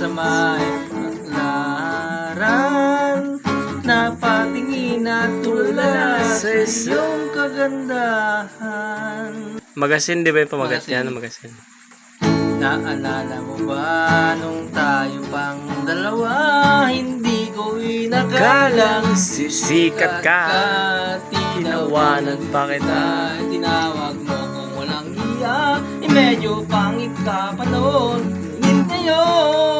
sa may patlaran Napatingin at tulala sa iyong kagandahan Magasin, di ba yung pamagat Magasin. yan? Magasin. Naalala mo ba nung tayo pang dalawa Hindi ko inakalang Sisikat ka. Tinawanan pa kita. Tinawag mo kung walang iya Eh medyo pangit ka pa noon ngayon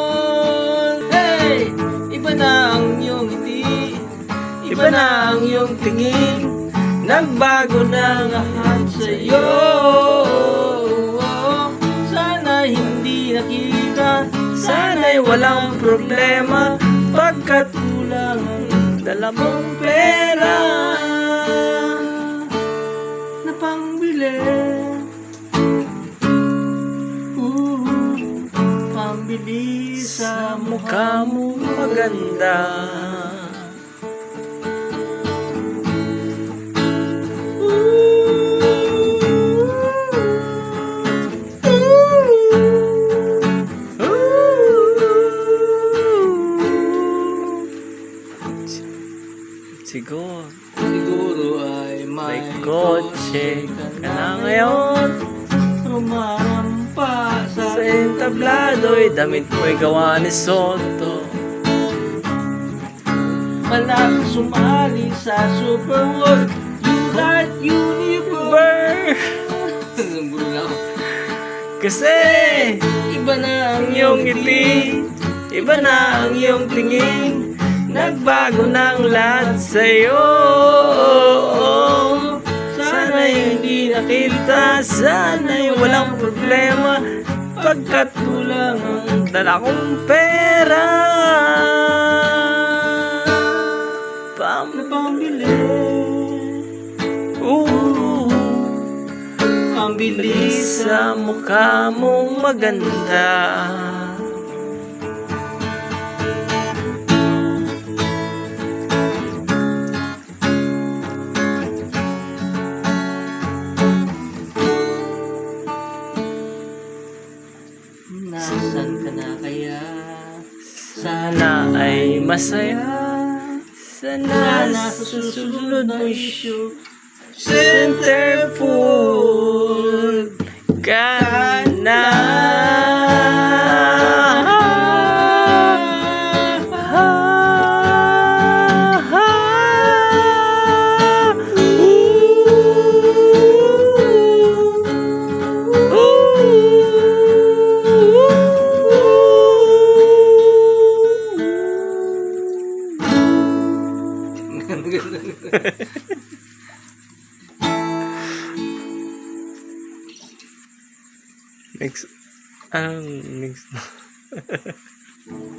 Iba na ang iyong tingin Nagbago na ang lahat sa'yo Sana hindi nakita Sana'y walang problema Pagkat kulang ang dala mong pera Na pangbili Ooh, Pambili sa Mukha mo maganda. Siguro, Siguro ay may, may kotse ka na ngayon. Rumarampa sa Sa entablado'y damit mo'y gawa ni Soto. Malapit sumali sa Super World United Universe. Kasi Iba na ang iyong ngiti, iba na ang iyong tingin, nagbago ng lahat sa'yo. Sana'y hindi nakita, sana'y walang problema, pagkat kulang ang dala kong pera. Pambili Ooh, pambili sa mukha mong maganda. Nasaan ka na kaya? Sana ay masaya. Sana sa susunod mo show. Centerfold ka na. mix. Anong mix?